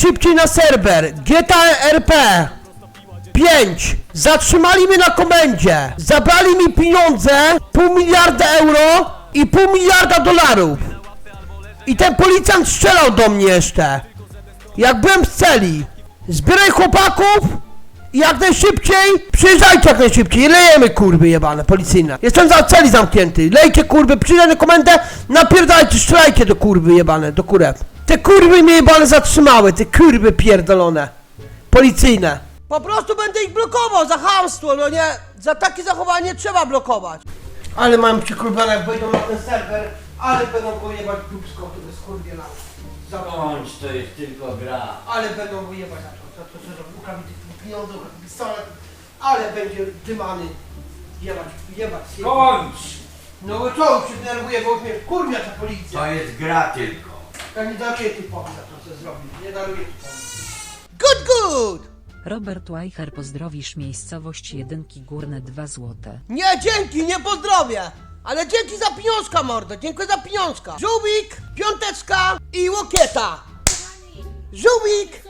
Szybciej na serwer. GTA RP. 5. Zatrzymali mnie na komendzie. Zabrali mi pieniądze, pół miliarda euro i pół miliarda dolarów. I ten policjant strzelał do mnie jeszcze. Jak byłem w celi. Zbieraj chłopaków i jak najszybciej, przyjeżdżajcie jak najszybciej, lejemy kurwy jebane, policyjne. Jestem za celi zamknięty, lejcie kurwy, przyjdę na komendę, napierdajcie, strzelajcie do kurwy jebane, do kurew. Te kurwy mnie jebane zatrzymały, te kurwy pierdolone. Policyjne. Po prostu będę ich blokował za chamstwo, no nie, za takie zachowanie trzeba blokować. Ale mam przykurwane, jak wejdą na ten serwer, ale będą go jebać jest kurwie na... Bądź, to jest tylko gra. Ale będą go jebać za to, za to, że ukradli tych pieniądze, pistolet, ale będzie dymany jebać, jebać. jebać. No bo co, już się denerwuje, bo już mnie kurwia ta policja. To jest gra tylko. Ja nie daruję pomysł, za to co zrobił, nie daruję pomysł. Good, good! Robert Weicher pozdrowisz miejscowość jedynki górne 2 złote. Nie, dzięki, nie pozdrowię! Ale dzięki za pieniążka, mordo, dziękuję za pieniążka. Żółwik, piąteczka i łokieta. Żółwik,